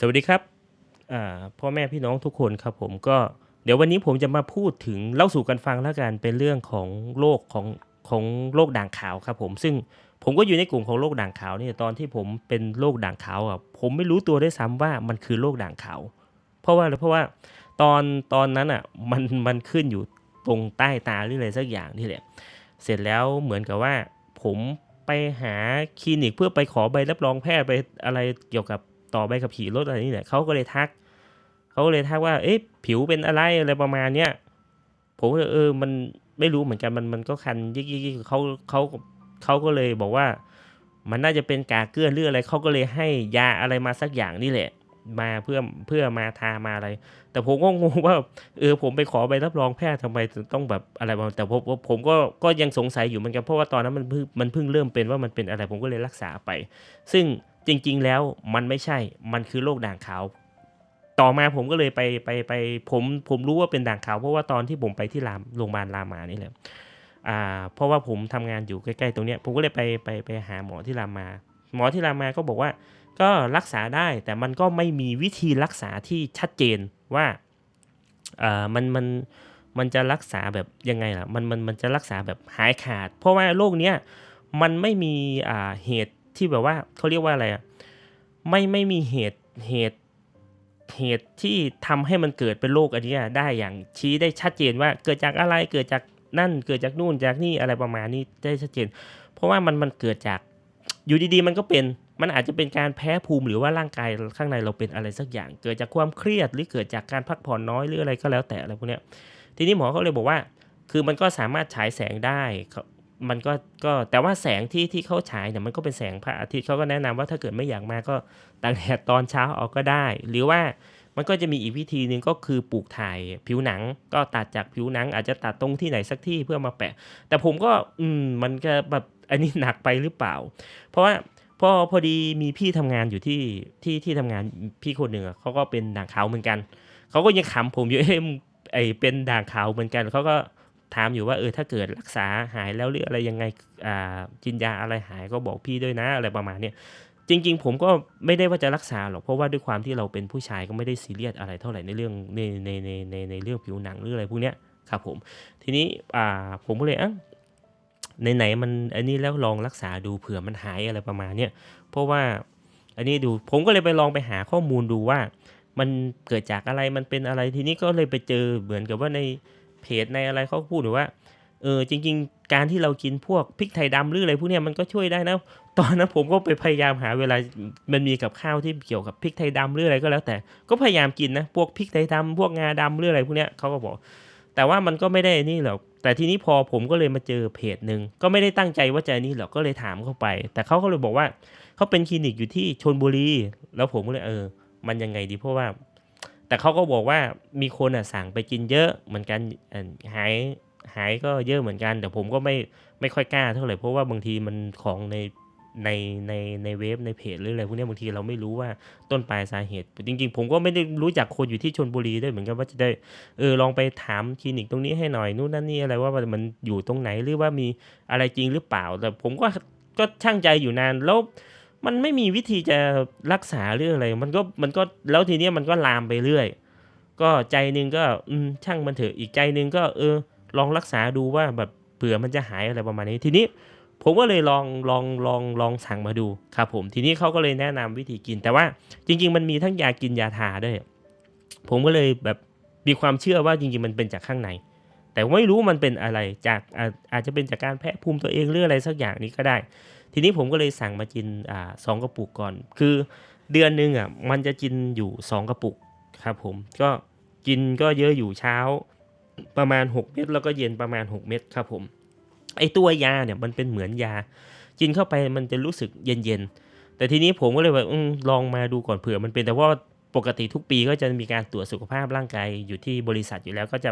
สวัสดีครับพ่อแม่พี่น้องทุกคนครับผมก็เดี๋ยววันนี้ผมจะมาพูดถึงเล่าสู่กันฟังแล้วกันเป็นเรื่องของโรคของของโรคด่างขาวครับผมซึ่งผมก็อยู่ในกลุ่มของโรคด่างขาวนี่ตอนที่ผมเป็นโรคด่างขาวอะผมไม่รู้ตัวด้วยซ้ำว่ามันคือโรคด่างขาว เพราะว่าเพราะว่าตอนตอนนั้นอะมันมันขึ้นอยู่ตรงใต้ตาหรืออะไรสักอย่างนี่แหละเสร็จแล้วเหมือนกับว่าผมไปหาคลินิกเพื่อไปขอใบรับรองแพทย์ไปอะไรเกี่ยวกับ ต่อใบขับขี่รถอะไรนี่แหละเขาก็เลยทักเขาก็เลยทักว่า เอ๊ะผิวเป็นอะไรอะไรประมาณเนี้ยผมก็เลยเออมันไม่รู้เหมือนกันมันมันก็คันยิกยิกเขาเขาเขาก็เลยบอกว่า มันน่าจะเป็นกาเกลือหรืออะไรเขาก็เลยให้ยาอะไรมาสักอย่างนี่แหละ มาเพื่อเพื่อมาทามาอะไร แต่ผมก็งงว่า เออผมไปขอใบรับรองแพทย์ทำไมต้องแบบอะไรมาแต่ผมผมผมก็ก็ยังสงสัยอยู่เหมือนกันเพราะว่าตอนนั้นมันเพิ่งมันเพิ่งเริ่มเป็นว่ามันเป็นอะไร ผมก็เลยรักษาไป ซึ่ง จริง ๆ แล้วมันไม่ใช่ มันคือโรคด่างขาว ต่อมาผมก็เลยไปไปไปผมผมรู้ว่าเป็นด่างขาว เพราะว่าตอนที่ผมไปที่รามโรงพยาบาลรามานี่แหละอ่าเพราะว่าผมทำงานอยู่ใกล้ๆตรงเนี้ยผมก็เลยไปไปไปหาหมอที่รามา หมอที่รามาก็บอกว่า ก็รักษาได้แต่มันก็ไม่มีวิธีรักษาที่ชัดเจนว่าอ่ามันมันมันจะรักษาแบบยังไงล่ะมันมันมันจะรักษาแบบหายขาด เพราะว่าโรคเนี้ยมันไม่มีอ่าเหตุ ที่แบบว่าเขาเรียกว่าอะไรอะไม่ไม่มีเหตุเหตุเหตุที่ทำให้มันเกิดเป็นโรคอันนี้ได้อย่างชี้ได้ชัดเจนว่าเกิดจากอะไรเกิดจากนั่นเกิดจากนู่นจากนี่อะไรประมาณนี้ได้ชัดเจน เพราะว่ามันมันเกิดจากอยู่ดีๆ มันก็เป็นมันอาจจะเป็นการแพ้ภูมิหรือว่าร่างกายข้างในเราเป็นอะไรสักอย่าง เกิดจากความเครียดหรือเกิดจากการพักผ่อนน้อยหรืออะไรก็แล้วแต่อะไรพวกเนี้ยทีนี้หมอเขาเลยบอกว่า คือมันก็สามารถฉายแสงได้เมันก็ก็แต่ว่าแสงที่ที่เขาฉายเนี่ยมันก็เป็นแสงพระอาทิตย์เขาก็แนะนำว่าถ้าเกิดไม่อยากมาก็ตากแดดตอนเช้าออกก็ได้ หรือว่ามันก็จะมีอีกวิธีหนึ่งก็คือปลูกถ่ายผิวหนัง ก็ตัดจากผิวหนัง อาจจะตัดตรงที่ไหนสักที่เพื่อมาแปะ แต่ผมก็อืมมันก็แบบอันนี้หนักไปหรือเปล่า เพราะว่าพอพอดีมีพี่ทำงานอยู่ที่ที่ที่ทำงานพี่คนหนึ่งเขาก็เป็นด่างขาวเหมือนกันเขาก็ยังขำผมอยู่เอ้ไอเป็นด่างขาวเหมือนกันเขาก็ ถามอยู่ว่าเออถ้าเกิดรักษาหายแล้วหรืออะไรยังไงอ่ากินยาอะไรหายก็บอกพี่ด้วยนะอะไรประมาณเนี้ยจริง ๆ ผมก็ไม่ได้ว่าจะรักษาหรอกเพราะว่าด้วยความที่เราเป็นผู้ชายก็ไม่ได้ซีเรียสอะไรเท่าไหร่ในเรื่องในในในในในเรื่องผิวหนังหรืออะไรพวกเนี้ยครับผมทีนี้อ่าผมก็เลยอะไหนๆมันอันนี้แล้วลองรักษาดูเผื่อมันหายอะไรประมาณเนี้ยเพราะว่าอันนี้ดูผมก็เลยไปลองไปหาข้อมูลดูว่า มันเกิดจากอะไรมันเป็นอะไรทีนี้ก็เลยไปเจอเหมือนกับว่าใน เพจในอะไรเขาพูดหรือว่าเออจริง ๆ การที่เรากินพวกพริกไทยดำหรืออะไรพวกเนี้ยมันก็ช่วยได้นะตอนนั้นผมก็ไปพยายามหาเวลามันมีกับข้าวที่เกี่ยวกับพริกไทยดำหรืออะไรก็แล้วแต่ ก็พยายามกินนะพวกพริกไทยดำพวกงาดำหรืออะไรพวกเนี้ยเขาก็บอก แต่ว่ามันก็ไม่ได้นี่หรอกแต่ทีนี้พอผมก็เลยมาเจอเพจหนึ่งก็ไม่ได้ตั้งใจว่าจะนี่หรอกก็เลยถามเข้าไป แต่เขาก็เลยบอกว่าเขาเป็นคลินิกอยู่ที่ชนบุรี แล้วผมก็เลยเออ มันยังไงดีเพราะว่า แต่เขาก็บอกว่ามีคนอะสั่งไปกินเยอะเหมือนกันหายหายก็เยอะเหมือนกัน แต่ผมก็ไม่ไม่ค่อยกล้าเท่าไหร่เพราะว่าบางทีมันของในในในในเว็บในเพจหรืออะไรพวกนี้บางทีเราไม่รู้ว่าต้นปลายสาเหตุ จริง ๆ ผมก็ไม่ได้รู้จักคนอยู่ที่ชนบุรีด้วยเหมือนกันว่าจะได้เออลองไปถามคลินิกตรงนี้ให้หน่อยนู่นนั่นนี่อะไรว่ามันอยู่ตรงไหนหรือว่ามีอะไรจริงหรือเปล่า แต่ผมก็ก็ช่างใจอยู่นานแล้ว มันไม่มีวิธีจะรักษาเรื่องอะไร มันก็มันก็แล้วทีเนี้ยมันก็ลามไปเรื่อย ก็ใจหนึ่งก็อืมช่างมันเถอะอีกใจนึงก็เออ ลองรักษาดูว่าแบบเผื่อมันจะหายอะไรประมาณนี้ ทีนี้ผมก็เลยลองลองลองลองสั่งมาดูครับผม ทีนี้เขาก็เลยแนะนำวิธีกิน แต่ว่าจริง ๆ มันมีทั้งยากินยาทาด้วย ผมก็เลยแบบมีความเชื่อว่าจริง ๆ มันเป็นจากข้างใน แต่ไม่รู้มันเป็นอะไรจากอาอาจจะเป็นจากการแพ้ภูมิตัวเองหรืออะไรสักอย่างนี้ก็ได้ ทีนี้ผมก็เลยสั่งมากินอ่าสองกระปุกก่อน คือเดือนหนึ่งอะมันจะกินอยู่สองกระปุกครับ ผมก็กินก็เยอะอยู่เช้าประมาณ 6 เม็ดแล้วก็เย็นประมาณ 6 เม็ดครับผมไอตัวยาเนี่ยมันเป็นเหมือนยา กินเข้าไปมันจะรู้สึกเย็นๆแต่ทีนี้ผมก็เลยแบบลองมาดูก่อนเผื่อมันเป็นแต่ว่าปกติทุกปีก็จะมีการตรวจสุขภาพร่างกายอยู่ที่บริษัทอยู่แล้วก็จะ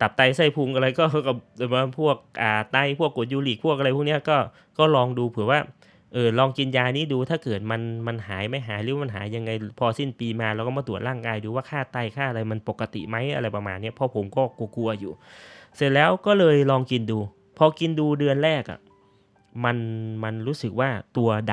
ตับไตไส้พุงอะไรก็กับว่าพวกอ่าไตพวกกรดยูริกพวกอะไรพวกเนี้ยก็ก็ลองดูเผื่อว่าเออลองกินยานี้ดูถ้าเกิดมันมันหายไม่หายหรือมันหายยังไง พอสิ้นปีมาเราก็มาตรวจร่างกายดูว่าค่าไตค่าอะไรมันปกติไหมอะไรประมาณนี้เพราะผมก็กลัวๆอยู่ เสร็จแล้วก็เลยลองกินดู พอกินดูเดือนแรกอะ่ะมันมันรู้สึกว่าตัวด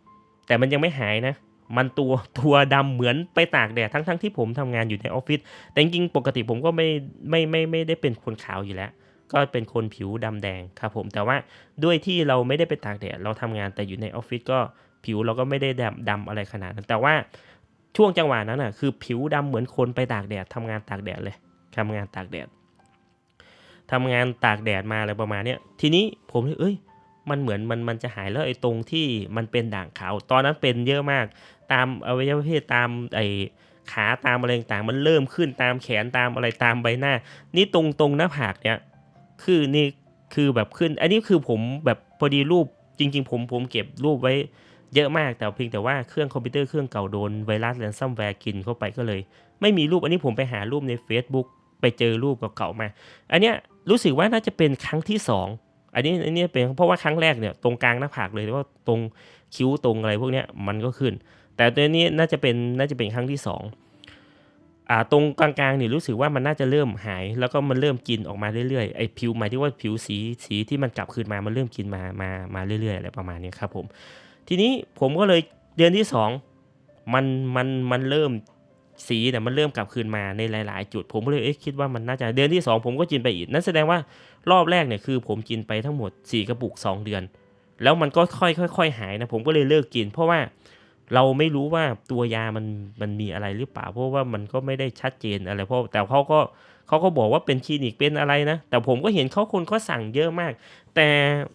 ำแต่มันยังไม่หายนะ มันตัวตัวดำเหมือนไปตากแดดทั้งทั้งที่ผมทำงานอยู่ในออฟฟิศแต่จริงปกติผมก็ไม่ไม่ไม่ไม่ได้เป็นคนขาวอยู่แล้ว ก็เป็นคนผิวดำแดงครับผมแต่ว่าด้วยที่เราไม่ได้ไปตากแดดเราทำงานแต่อยู่ในออฟฟิศก็ผิวเราก็ไม่ได้ดำดำอะไรขนาดนั้น แต่ว่าช่วงจังหวะนั้นอะคือผิวดำเหมือนคนไปตากแดดทำงานตากแดดเลยทำงานตากแดดทำงานตากแดดมาอะไรประมาณเนี้ยทีนี้ผมเลยเอ้ยมันเหมือนมันมันจะหายแล้วไอ้ตรงที่มันเป็นด่างขาว ตอนนั้นเป็นเยอะมาก ตามอวัยวะเพศตามไอ้ขาตามอะไรต่างมันเริ่มขึ้นตามแขนตามอะไรตามใบหน้า นี่ตรงตรงหน้าผากเนี่ยคือนี่คือแบบขึ้น อันนี้คือผมแบบพอดีรูปจริง ๆ ผมผมเก็บรูปไว้เยอะมากแต่เพียงแต่ว่าเครื่องคอมพิวเตอร์เครื่องเก่าโดนไวรัสแรนซัมแวร์กินเข้าไปก็เลย ไม่มีรูปอันนี้ผมไปหารูปใน Facebook ไปเจอรูปเก่าๆมา อันเนี้ยรู้สึกว่าน่าจะเป็นครั้งที่สองอันนี้อันนี้เป็นเพราะว่าครั้งแรกเนี่ยตรงกลางหน้าผากเลยว่าตรงคิ้วตรงอะไรพวกเนี้ยมันก็ขึ้น แต่ตัวนี้น่าจะเป็นน่าจะเป็นครั้งที่สองอ่าตรงกลางๆเนี่ยรู้สึกว่ามันน่าจะเริ่มหาย แล้วก็มันเริ่มกินออกมาเรื่อยๆไอ้ผิวหมายที่ว่าผิวสีสีที่มันกลับคืนมามันเริ่มกินมามามาเรื่อยๆอะไรประมาณนี้ครับผม ทีนี้ผมก็เลยเดือนที่สองมันมันมันเริ่มสีเนี่ยมันเริ่มกลับคืนมาในหลายๆ จุด ผมก็เลยเอ๊ะคิดว่ามันน่าจะเดือนที่สองผมก็กินไปอีกนั่นแสดงว่ารอบแรกเนี่ยคือ ผมกินไปทั้งหมด 4 กระปุก 2 เดือน แล้วมันก็ค่อยค่อยๆหายนะผมก็เลยเลิกกิน เพราะว่า เราไม่รู้ว่าตัวยามันมันมีอะไรหรือเปล่าเพราะว่ามันก็ไม่ได้ชัดเจนอะไรเพราะแต่เขาก็เขาก็บอกว่าเป็นคลินิกเป็นอะไรนะ แต่ผมก็เห็นเขาคนเขาสั่งเยอะมาก แต่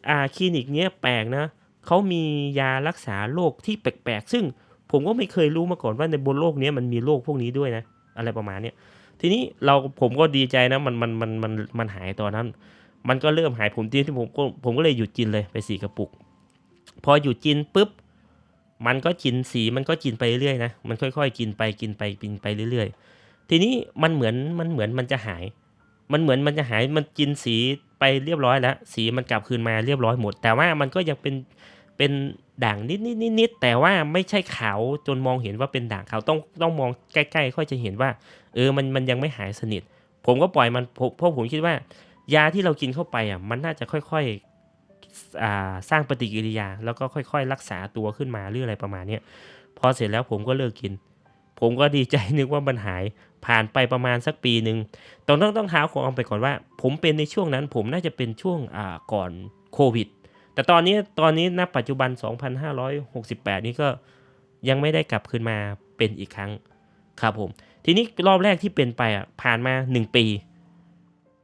อ่าคลินิกเนี้ยแปลกนะเขามียารักษาโรคที่แปลกๆ ซึ่งผมก็ไม่เคยรู้มาก่อนว่าในบนโลกนี้มันมีโรคพวกนี้ด้วยนะ อะไรประมาณเนี้ยทีนี้เราผมก็ดีใจนะมันมันมันมันมันหายตอนนั้น มันก็เริ่มหายผมที่ที่ผมก็ผมก็เลยหยุดกินเลยไปสี่กระปุก พอหยุดกินปุ๊บ มันก็กินสีมันก็กินไปเรื่อยนะ มันค่อยๆ กินไปกินไปกินไปเรื่อยๆ ทีนี้มันเหมือนมันเหมือนมันจะหาย มันเหมือนมันจะหายมันกินสีไปเรียบร้อยแล้ว สีมันกลับคืนมาเรียบร้อยหมด แต่ว่ามันก็ยังเป็นเป็นด่างนิดนิดนิดนิดแต่ว่าไม่ใช่ขาวจนมองเห็นว่าเป็นด่างขาวต้องต้องมองใกล้ๆค่อยจะเห็นว่า เออมันมันยังไม่หายสนิท ผมก็ปล่อยมันเพราะผมคิดว่า ยาที่เรากินเข้าไปอะมันน่าจะค่อยๆ สร้างปฏิกิริยา แล้วก็ค่อยๆ รักษาตัวขึ้นมาหรืออะไรประมาณนี้พอเสร็จแล้วผมก็เลิกกิน ผมก็ดีใจนึกว่ามันหายผ่านไปประมาณสักปีหนึ่งต้องต้องต้องเท้าของไปก่อนว่า ผมเป็นในช่วงนั้น ผมน่าจะเป็นช่วงก่อนโควิด แต่ตอนนี้ตอนนี้ณปัจจุบัน 2568 นี้ก็ยังไม่ได้กลับคืนมาเป็นอีกครั้งครับผม ทีนี้รอบแรกที่เป็นไปอะผ่านมาหนึ่งปี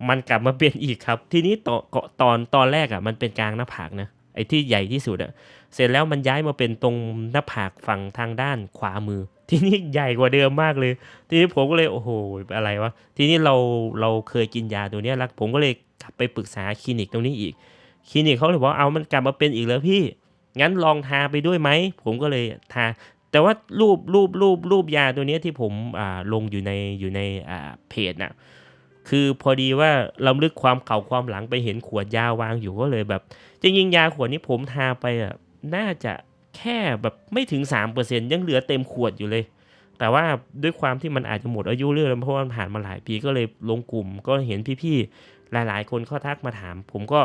มันกลับมาเป็นอีกครับ ทีนี้ตอนตอนตอนแรกอะมันเป็นกลางหน้าผากนะไอ้ที่ใหญ่ที่สุดอะเสร็จแล้วมันย้ายมาเป็นตรงหน้าผากฝั่งทางด้านขวามือ ทีนี้ใหญ่กว่าเดิมมากเลย ทีนี้ผมก็เลยโอ้โหอะไรวะทีนี้เราเราเคยกินยาตัวเนี้ยแล้วผมก็เลยกลับไปปรึกษาคลินิกตรงนี้อีกคลินิกเขาเลยบอกเอามันกลับมาเป็นอีกแล้วพี่งั้นลองทาไปด้วยไหมผมก็เลยทาแต่ว่ารูปรูปรูปรูปยาตัวเนี้ยที่ผมอ่าลงอยู่ในอยู่ในอ่าเพจน่ะ คือพอดีว่าลำลึกความเก่าความหลังไปเห็นขวดยาวางอยู่ก็เลยแบบจริงๆยาขวดนี้ผมทาไปอะน่าจะแค่แบบไม่ถึง 3%ยังเหลือเต็มขวดอยู่เลย แต่ว่าด้วยความที่มันอาจจะหมดอายุเรื่องเพราะว่ามันผ่านมาหลายปีก็เลยลงกลุ่ม ก็เห็นพี่ๆหลายๆ คนเขาทักมาถาม ผมก็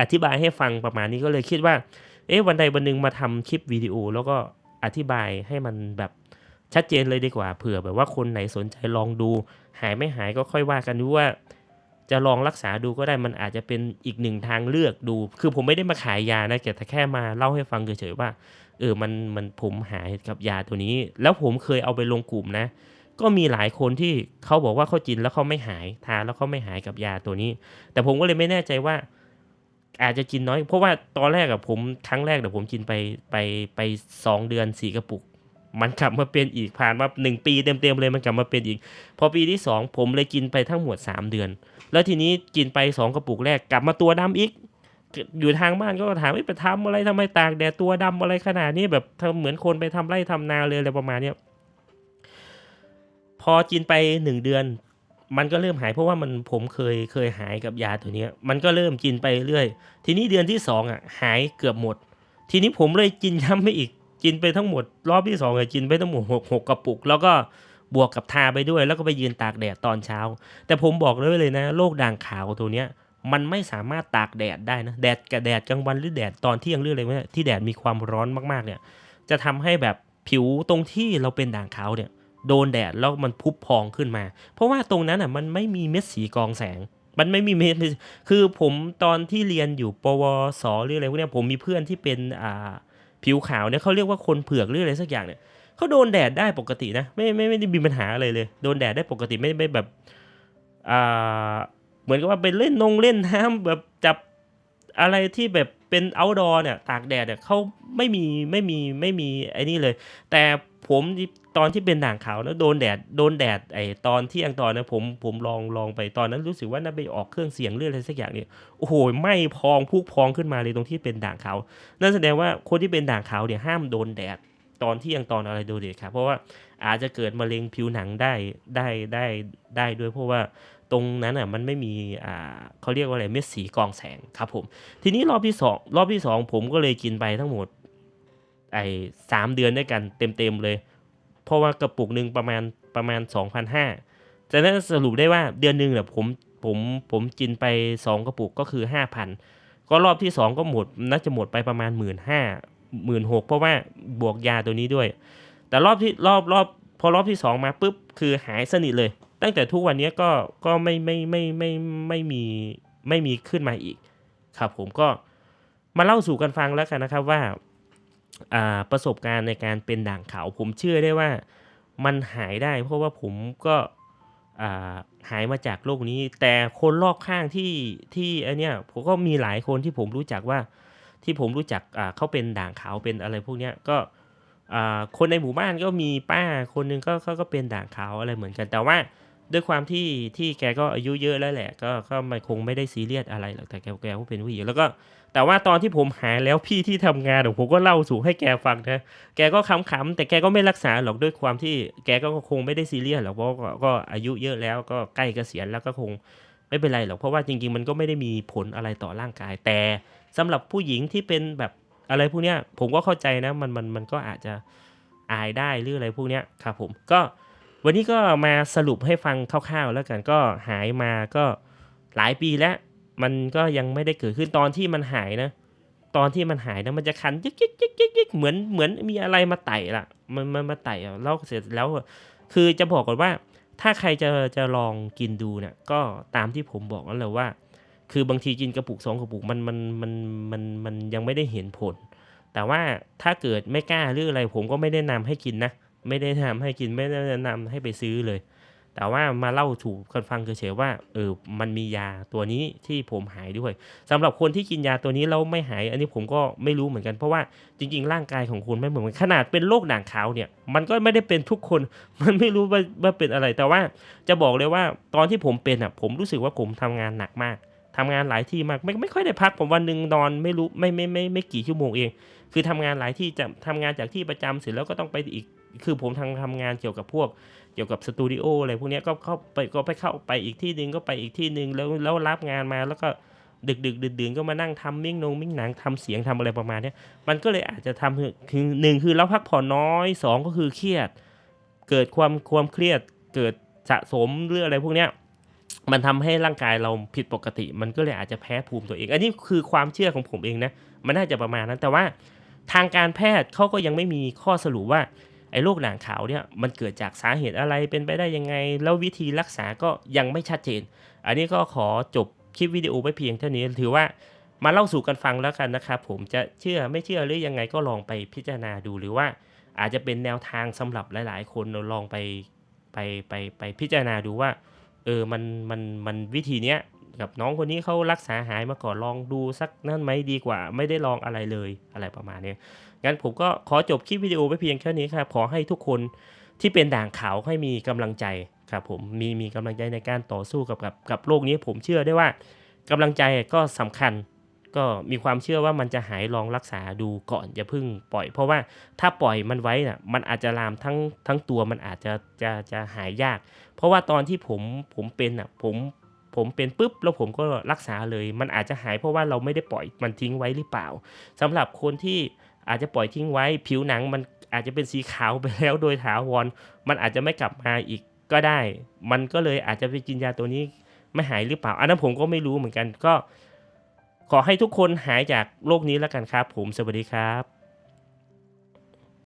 อธิบายให้ฟังประมาณนี้ก็เลยคิดว่า เอ๊ะวันใดวันหนึ่งมาทำคลิปวิดีโอแล้วก็อธิบายให้มันแบบ ชัดเจนเลยดีกว่าเผื่อแบบว่าคนไหนสนใจลองดู หายไม่หายก็ค่อยว่ากันดูว่า จะลองรักษาดูก็ได้มันอาจจะเป็นอีกหนึ่งทางเลือกดู คือผมไม่ได้มาขายยานะแต่แค่มาเล่าให้ฟังเฉยๆว่า เออมันมันผมหายกับยาตัวนี้ แล้วผมเคยเอาไปลงกลุ่มนะ ก็มีหลายคนที่เขาบอกว่าเขากินแล้วเขาไม่หายทานแล้วเขาไม่หายกับยาตัวนี้ แต่ผมก็เลยไม่แน่ใจว่าอาจจะกินน้อย เพราะว่าตอนแรกอะผมครั้งแรกเดี๋ยวผมกินไปไปไปสองเดือนสี่กระปุก มันกลับมาเป็นอีกผ่านมาหนึ่งปีเต็มๆเลยมันกลับมาเป็นอีก พอปีที่สองผมเลยกินไปทั้งหมดสามเดือน แล้วทีนี้กินไปสองกระปุกแรกกลับมาตัวดำอีก อยู่ทางบ้านก็ถามไปทำอะไรทำไมตากแดดตัวดำอะไรขนาดนี้แบบทำเหมือนคนไปทำไร่ทำนาเลยอะไรประมาณเนี้ยพอกินไปหนึ่งเดือนมันก็เริ่มหายเพราะว่ามันผมเคยเคยหายกับยาตัวเนี้ยมันก็เริ่มกินไปเรื่อย ทีนี้เดือนที่สองอะหายเกือบหมด ทีนี้ผมเลยกินย้ำไปอีก กินไปทั้งหมด รอบที่สองเลยกินไปทั้งหมดหกหกกระปุก แล้วก็บวกกับทาไปด้วย แล้วก็ไปยืนตากแดดตอนเช้า แต่ผมบอกเลยเลยนะโรคด่างขาวตัวเนี้ยมันไม่สามารถตากแดดได้นะแดดกับแดดกลางวันหรือแดดตอนเที่ยงหรืออะไรเงี้ยที่แดดมีความร้อนมากๆเนี่ย จะทำให้แบบผิวตรงที่เราเป็นด่างขาวเนี่ย โดนแดดแล้วมันพุพองขึ้นมา เพราะว่าตรงนั้นอะมันไม่มีเม็ดสีกองแสง มันไม่มีเม็ดคือผมตอนที่เรียนอยู่ปวสหรืออะไรพวกเนี้ยผมมีเพื่อนที่เป็นอ่า ผิวขาวเนี่ยเขาเรียกว่าคนเผือกหรืออะไรสักอย่างเนี่ยเขาโดนแดดได้ปกตินะไม่ไม่ไม่ได้มีปัญหาอะไรเลย โดนแดดได้ปกติไม่ไม่แบบอ่าเหมือนกับว่าไปเล่นนงเล่นน้ำแบบจับอะไรที่แบบเป็น outdoor เนี่ยตากแดดเนี่ยเขาไม่มีไม่มีไม่มีไอ้นี่เลย แต่ ผมตอนที่เป็นด่างขาวนะโดนแดดโดนแดดไอตอนเที่อังตอนนะผมผมลองลองไปตอนนั้นรู้สึกว่าน่าไปออกเครื่องเสียงเรื่องอะไรสักอย่างเนี่ยโอ้โหไหมพองพุกพองขึ้นมาเลยตรงที่เป็นด่างขาวนั่นแสดงว่าคนที่เป็นด่างขาวเนี่ยห้ามโดนแดดตอนที่ยังตอนอะไรโดนแดดครับเพราะว่าอาจจะเกิดมะเร็งผิวหนังได้ได้ได้ได้ด้วยเพราะว่าตรงนั้นอะมันไม่มีอ่าเขาเรียกว่าอะไรเม็ดสีกองแสงครับผม ทีนี้รอบที่สองรอบที่สองผมก็เลยกินไปทั้งหมด ไอ้สามเดือนด้วยกันเต็มๆเลย เพราะว่ากระปุกหนึ่งประมาณประมาณสองพันห้าจากนั้นสรุปได้ว่าเดือนหนึ่งเนี่ยผมผมผมกินไปสองกระปุกก็คือห้าพันก็รอบที่สองก็หมดน่าจะหมดไปประมาณหมื่นห้าหมื่นหกเพราะว่าบวกยาตัวนี้ด้วย แต่รอบที่รอบรอบพอรอบที่สองมาปุ๊บคือหายสนิทเลย ตั้งแต่ทุกวันนี้ก็ก็ไม่ไม่ไม่ไม่ไม่มีไม่มีขึ้นมาอีก ครับผมก็มาเล่าสู่กันฟังแล้วกันนะครับว่า ประสบการณ์ในการเป็นด่างขาวผมเชื่อได้ว่ามันหายได้ เพราะว่าผมก็หายมาจากโรคนี้ แต่คนรอบข้างที่ที่ไอเนี้ยผมก็มีหลายคนที่ผมรู้จักว่าที่ผมรู้จักเขาเป็นด่างขาวเป็นอะไรพวกเนี้ยก็คนในหมู่บ้านก็มีป้าคนหนึงก็เขาก็เป็นด่างขาวอะไรเหมือนกันแต่ว่า ด้วยความที่ที่แกก็อายุเยอะแล้วแหละ ก็ก็ไม่คงไม่ได้ซีเรียสอะไรหรอกแต่แกแกก็เป็นผู้หญิงแล้วก็แต่ว่าตอนที่ผมหายแล้วพี่ที่ทำงานผมก็เล่าสู่ให้แกฟังนะแกก็ขำๆแต่แกก็ไม่รักษาหรอกด้วยความที่แกก็คงไม่ได้ซีเรียสหรอกเพราะก็ก็อายุเยอะแล้วก็ใกล้เกษียณแล้วก็คงไม่เป็นไรหรอกเพราะว่าจริง ๆ มันก็ไม่ได้มีผลอะไรต่อร่างกาย แต่สำหรับผู้หญิงที่เป็นแบบอะไรพวกเนี้ยผมก็เข้าใจนะมันมันมันก็อาจจะอายได้หรืออะไรพวกเนี้ยครับผมก็ วันนี้ก็มาสรุปให้ฟังคร่าวๆ แล้วกันก็หายมาก็หลายปีแล้ว มันก็ยังไม่ได้เกิดขึ้นตอนที่มันหายนะ ตอนที่มันหายนะมันจะคันยิกยิกยิกยิกยิกเหมือนเหมือนมีอะไรมาไต่ละมันมันมาไต่แล้วเสร็จแล้วคือจะบอกก่อนว่า ถ้าใครจะจะลองกินดูเนี่ยก็ตามที่ผมบอกนั่นแหละว่า คือบางทีกินกระปุกสองกระปุกมันมันมันมันมันยังไม่ได้เห็นผล แต่ว่าถ้าเกิดไม่กล้าหรืออะไรผมก็ไม่ได้แนะนำให้กินนะ ไม่ได้แนะนำให้กินไม่ได้แนะนำให้ไปซื้อเลย แต่ว่ามาเล่าถูกกันฟังเฉยๆว่าเออมันมียาตัวนี้ที่ผมหายด้วยสำหรับคนที่กินยาตัวนี้แล้วไม่หาย อันนี้ผมก็ไม่รู้เหมือนกันเพราะว่าจริง ๆ ร่างกายของคุณไม่เหมือนกันขนาดเป็นโรคด่างขาวเนี่ย มันก็ไม่ได้เป็นทุกคนมันไม่รู้ว่าว่าเป็นอะไร แต่ว่าจะบอกเลยว่าตอนที่ผมเป็นอะผมรู้สึกว่าผมทำงานหนักมากทำงานหลายที่มากไม่ไม่ค่อยได้พักผมวันหนึ่งนอนไม่รู้ไม่ไม่ไม่ไม่กี่ชั่วโมงเอง คือทำงานหลายที่จะทำงานจากที่ประจำเสร็จแล้วก็ต้องไปอีก คือผมทำทำงานเกี่ยวกับพวกเกี่ยวกับสตูดิโออะไรพวกนี้ก็เข้าไปก็ไปเข้าไปอีกที่หนึ่งก็ไปอีกที่หนึ่งแล้วแล้วรับงานมาแล้วก็ดึกดึกดื่นดื่นก็มานั่งทำมิ่งนงมิ่งหนังทำเสียงทำอะไรประมาณนี้มันก็เลยอาจจะทำคือหนึ่งคือเราพักผ่อนน้อยสองก็คือเครียด เกิดความความเครียดเกิดสะสมเรื่องอะไรพวกนี้มันทำให้ร่างกายเราผิดปกติ มันก็เลยอาจจะแพ้ภูมิตัวเอง อันนี้คือความเชื่อของผมเองนะ มันน่าจะประมาณนั้น แต่ว่าทางการแพทย์เขาก็ยังไม่มีข้อสรุปว่า ไอ้โรคด่างขาวเนี่ยมันเกิดจากสาเหตุอะไรเป็นไปได้ยังไง แล้ววิธีรักษาก็ยังไม่ชัดเจน อันนี้ก็ขอจบคลิปวิดีโอไว้เพียงเท่านี้ถือว่ามาเล่าสู่กันฟังแล้วกันนะครับผมจะเชื่อไม่เชื่อหรือยังไงก็ลองไปพิจารณาดูหรือว่าอาจจะเป็นแนวทางสำหรับหลาย ๆ คนเราลองไปไปไปไปพิจารณาดูว่าเออมันมันมันวิธีเนี้ย กับน้องคนนี้เขารักษาหายมาก่อนลองดูสักนั่นไหมดีกว่า ไม่ได้ลองอะไรเลยอะไรประมาณนี้งั้นผมก็ขอจบคลิปวิดีโอไว้เพียงแค่นี้ครับขอให้ทุกคนที่เป็นด่างขาวให้มีกำลังใจครับผมมีมีกำลังใจในการต่อสู้กับกับกับโรคนี้ผมเชื่อได้ว่ากำลังใจก็สำคัญก็มีความเชื่อว่ามันจะหายลองรักษาดูก่อนอย่าเพิ่งปล่อย เพราะว่าถ้าปล่อยมันไว้น่ะมันอาจจะลามทั้งทั้งตัวมันอาจจะจะจะหายยาก เพราะว่าตอนที่ผมผมเป็นอะผม ผมเป็นปุ๊บแล้วผมก็รักษาเลย มันอาจจะหายเพราะว่าเราไม่ได้ปล่อยมันทิ้งไว้หรือเปล่าสำหรับคนที่อาจจะปล่อยทิ้งไว้ ผิวหนังมันอาจจะเป็นสีขาวไปแล้วโดยถาวรมันอาจจะไม่กลับมาอีกก็ได้ มันก็เลยอาจจะไปกินยาตัวนี้ไม่หายหรือเปล่า อันนั้นผมก็ไม่รู้เหมือนกันก็ ขอให้ทุกคนหายจากโรคนี้แล้วกันครับ ผมสวัสดีครับ